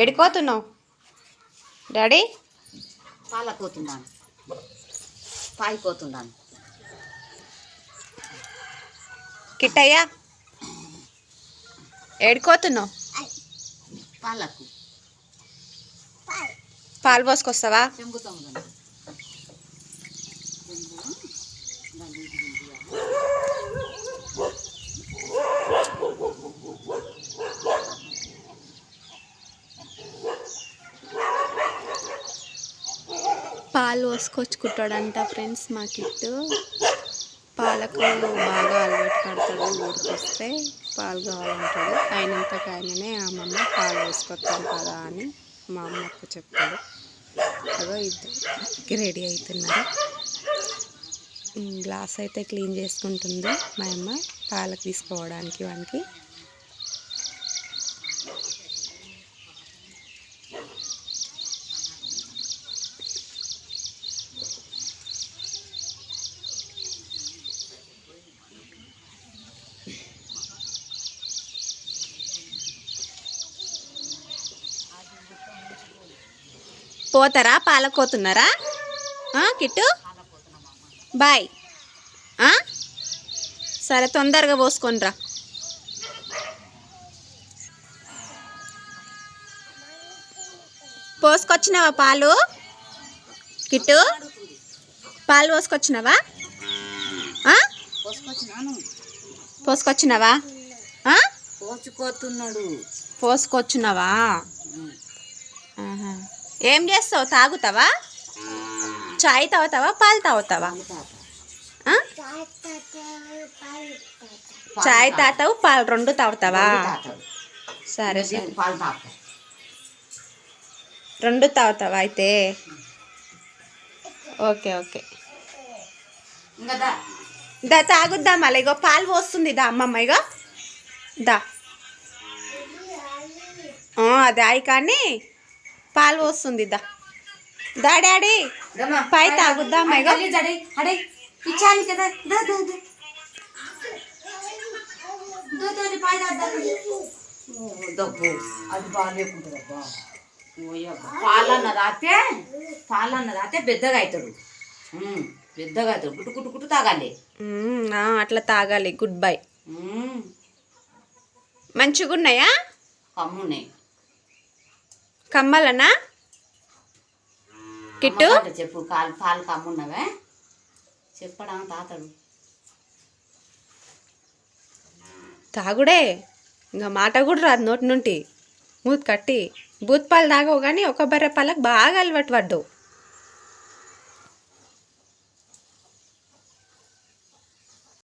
ఏడిపోతున్నావు? Daddy? పాలకోతున్నాను పాయిపోతున్నాను కిట్టయ్యా? ఏడిపోతున్నావు? పాలకు. పాలు పోసుకొస్తావా? చెంబుతాము పాలు పోసుకొచ్చుకుంటాడంట ఫ్రెండ్స్ మా కిట్టు పాలకు బాగా అలవాటు పడతాడు ఊరికి వస్తే పాలు కావాలంటాడు. అయినంతకు ఆయననే అమ్మమ్మ పాలు వేసుకొస్తాను కదా అని మా అమ్మకు చెప్తాడు. అదో ఇద్దరికి రెడీ అవుతున్నారు గ్లాస్ అయితే క్లీన్ చేసుకుంటుంది మా అమ్మ. పాలకు తీసుకోవడానికి వానికి పోతారా? పాలకోతున్నారా? కిట్టు? బాయ్? సరే తొందరగా పోసుకొనిరా. పోసుకొచ్చినావా పాలు? కిట్టు? పాలు పోసుకొచ్చినావా? పోసుకొచ్చినావా? పోసుకొచ్చినావా. ఏం చేస్తావు? తాగుతావా? చాయ్ తాగుతావా? పాలు తాగుతావా? చాయ్ తాతావు పాలు రెండు తాగుతావా? సరే సరే. రెండు తాగుతావా అయితే? Okay okay. దా. దా తాగుద్దా మళ్ళీ? ఇగో పాలు పోస్తుంది. దా అమ్మమ్మ ఇగో. దా. అదే అది అయి కానీ పాలు పోస్తుంది దా. దా డాడీ. పై తాగుద్దా. ఇచ్చాను కదా. అది. పాలన్న రాతే పాలన్న రాతే పెద్దగా అవుతాడు. పెద్దగా అవుతాడు. గుట్టు గుట్టు గుట్టు తాగాలి. అట్లా తాగాలి. Good bye. మంచిగా ఉన్నాయా కమ్మునే కమ్మలనా? కిట్టు? చెప్పు కాలు పాలు కమ్మున్నవే. చెప్పడా తాతడు? తాగుడే. ఇంకా మాట కూడా రాదు నోటి నుండి. మూతి కట్టి. బూత్ పాలు తాగవు కానీ ఒక బర్రె పాలకు బాగా అలవాటు పడ్డావు.